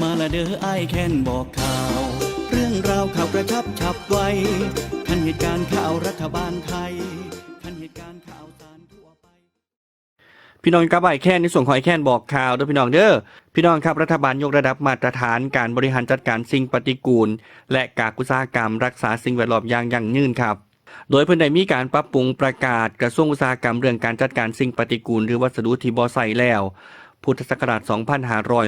มาละเด้อไอายแค้นบอกข่าว เรื่องราวข่าวกระชับฉับไวทันเหตุการณ์ข่าวรัฐบาลไทยทันเหตุการณ์ข่าวสารทั่วไป พี่น้องครับไอแคนในส่วนของไอแคนบอกข่าวเด้อพี่น้องเด้อพี่น้องครับรัฐบาลยกระดับมาตรฐานการบริหารจัดการสิ่งปฏิกูล และกากอุตสาหกรรม รักษาสิ่งแวดล้อมอย่างยั่งยืนครับโดยเพิ่นได้มีการปรับปรุงประกาศกระทรวงอุตสาหกรรมเรื่องการจัดการสิ่งปฏิกูล หรือวัสดุที่บ่ใส่แล้ว พุทธศักราช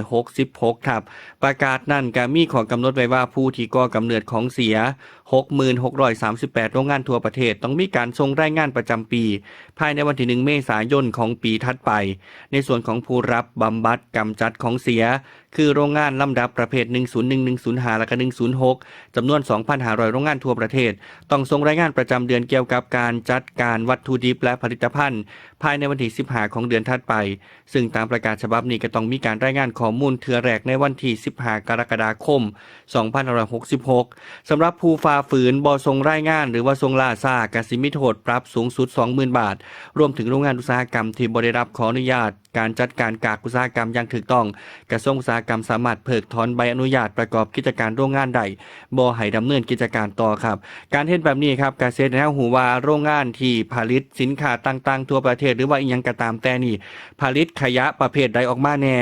2566 ครับ ประกาศนั่นก็มีขอกำหนดไว้ว่าผู้ที่ก่อกำเนิดของเสีย 6638 โรงงานทั่วประเทศต้องมีการส่งรายงานประจำปี ภายในวันที่ 1 เมษายนของปีถัดไป ในส่วนของผู้รับบำบัดกำจัดของเสีย คือโรงงานลำดับประเภท 101 105 และก็106 จำนวน 2,500 โรงงานทั่วประเทศ ต้องส่งรายงานประจำเดือนเกี่ยวกับการจัดการวัตถุดิบและผลิตภัณฑ์ ภายในวันที่ 15 ของเดือนถัดไป ซึ่งตามประกาศฉบับนี้ก็ต้องมีการรายงานข้อมูลเทือแรกในวันที่ 15 กรกฎาคม 2566 สำหรับผู้ฝ่าฝืนบ่ทรงรายงานหรือว่าทรงล่าซ่ากสิมิโทษปรับสูงสุด 20,000 บาท รวมถึงโรงงานอุตสาหกรรมที่บ่ได้รับขออนุญาต การจัดการกากอุตสาหกรรมอย่างถูกต้อง กระทรวงอุตสาหกรรมสามารถเพิกถอนใบอนุญาตประกอบกิจการโรงงานใดบ่ให้ดำเนินกิจการต่อครับ การเฮ็ดแบบนี้ครับกเกษตรแนวหูว่าโรงงานที่ผลิตสินค้าต่างๆ ทั่วประเทศหรือว่าอีหยังก็ตามแต่นี่ผลิตขยะประเภทใดออกมาแน่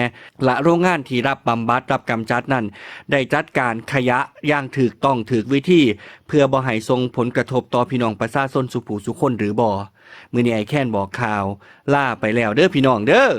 และโรงงานที่รับบำบัดรับกำจัดนั้น ได้จัดการขยะอย่างถูกต้องถูกวิธี เพื่อบ่ให้ส่งผลกระทบต่อพี่น้องประชาชนสุผู้สุคนหรือบ่มือนี้ไอแค้นบอกข่าว ล่าไปแล้วเด้อพี่น้องเด้อ